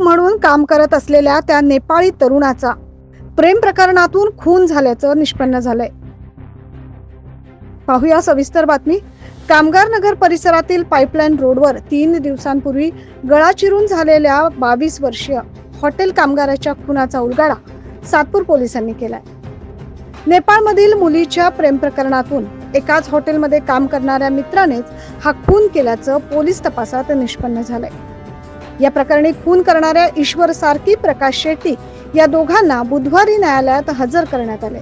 म्हणून काम करत असलेल्या त्या नेपाळी तरुणाचा प्रेम प्रकरणातून खून झाल्याचं निष्पन्न झालंय. पाहूया सविस्तर बातमी. कामगार नगर परिसरातील पाईपलाईन रोडवर तीन दिवसांपूर्वी गळा चिरून झालेल्या बावीस वर्षीय हॉटेल कामगाराच्या खुनाचा उलगाडा सातपूर पोलिसांनी केलाय. नेपाळमधील मुलीच्या प्रेम प्रकरणातून एकाच हॉटेलमध्ये काम करणाऱ्या मित्रानेच हा खून केल्याचं पोलीस तपासात निष्पन्न झालंय. या प्रकरणी खून करणाऱ्या ईश्वर सारखी प्रकाश शेट्टी या दोघांना बुधवारी न्यायालयात हजर करण्यात आले.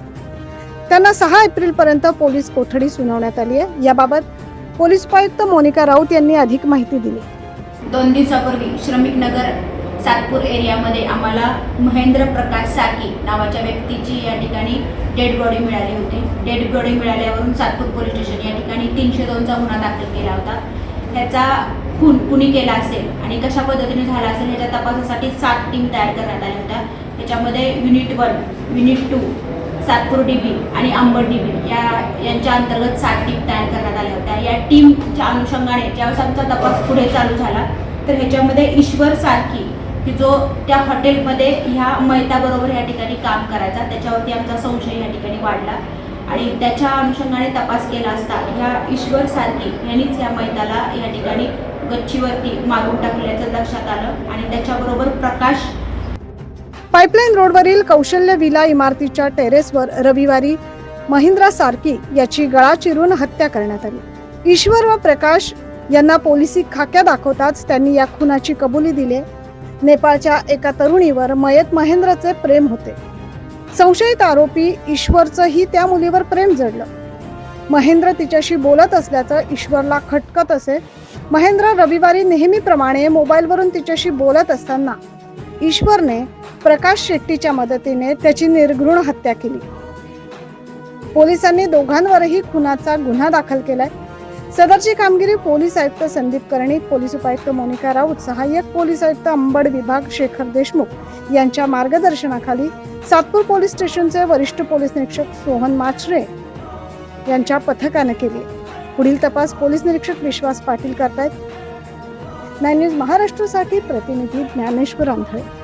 त्यांना सहा एप्रिल पर्यंत पोलीस कोठडी सुनावण्यात आली आहे. याबाबत पोलीस उपायुक्त मोनिका राऊत यांनी अधिक माहिती दिली. दोन दिवसापूर्वी श्रमिक नगर सातपूर एरियामध्ये आम्हाला महेंद्र प्रकाश साकी नावाच्या व्यक्तीची या ठिकाणी डेड बॉडी मिळाली होती. डेड बॉडी मिळाल्यावरून सातपूर पोलीस स्टेशन या ठिकाणी तीनशे दोनचा गुन्हा दाखल केला होता. ह्याचा खून कुणी केला असेल? आणि कशा पद्धतीने झाला असेल ह्याच्या तपासासाठी सात टीम तयार करण्यात आल्या होत्या. त्याच्यामध्ये unit one unit two Satpur DB आणि अंबड डीबी या यांच्या अंतर्गत सात टीम तयार करण्यात आल्या होत्या. या टीमच्या अनुषंगाने ज्यावेळेस आमचा तपास पुढे चालू झाला तर ह्याच्यामध्ये ईश्वर सारखी की जो त्या हॉटेलमध्ये ह्या मैताबरोबर या ठिकाणी काम करायचा त्याच्यावरती आमचा संशय या ठिकाणी वाढला. आणि त्याच्या अनुषंगाने तपास केला असता ह्या ईश्वर सारखी यांनीच या मैताला या ठिकाणी गच्चीवरती मारून टाकल्याचं लक्षात आलं आणि त्याच्याबरोबर प्रकाश पाईपलाईन रोडवरील कौशल्य विला इमारतीच्या टेरेसवर रविवारी महिंद्रा सारकी याची गळा चिरून हत्या करण्यात आली. ईश्वर व प्रकाश यांना पोलिसी खाक्या दाखवताच त्यांनी या खुनाची कबुली दिली. नेपाळच्या एका तरुणीवर मयत महेंद्रचे प्रेम होते. संशयित आरोपी ईश्वरचंही त्या मुलीवर प्रेम जडलं. महेंद्र तिच्याशी बोलत असल्याचं ईश्वरला खटकत असे. महेंद्र रविवारी नेहमीप्रमाणे मोबाईलवरून तिच्याशी बोलत असताना ईश्वरने प्रकाश शेट्टीच्या मदतीने त्याची निर्घृण हत्या केली. पोलिसांनी दोघांवरही खुनाचा गुन्हा दाखल केलाय. सदरची कामगिरी पोलीस आयुक्त संदीप कर्णिक पोलीस उपायुक्त मोनिका राऊत सहाय्यक पोलीस आयुक्त अंबड विभाग शेखर देशमुख यांच्या मार्गदर्शनाखाली सातपूर पोलीस स्टेशनचे वरिष्ठ पोलीस निरीक्षक सोहन माचरे यांच्या पथकानं केली. पुढील तपास पोलीस निरीक्षक विश्वास पाटील करतायत. नाईन न्यूज महाराष्ट्रासाठी प्रतिनिधी ज्ञानेश्वर आंधळे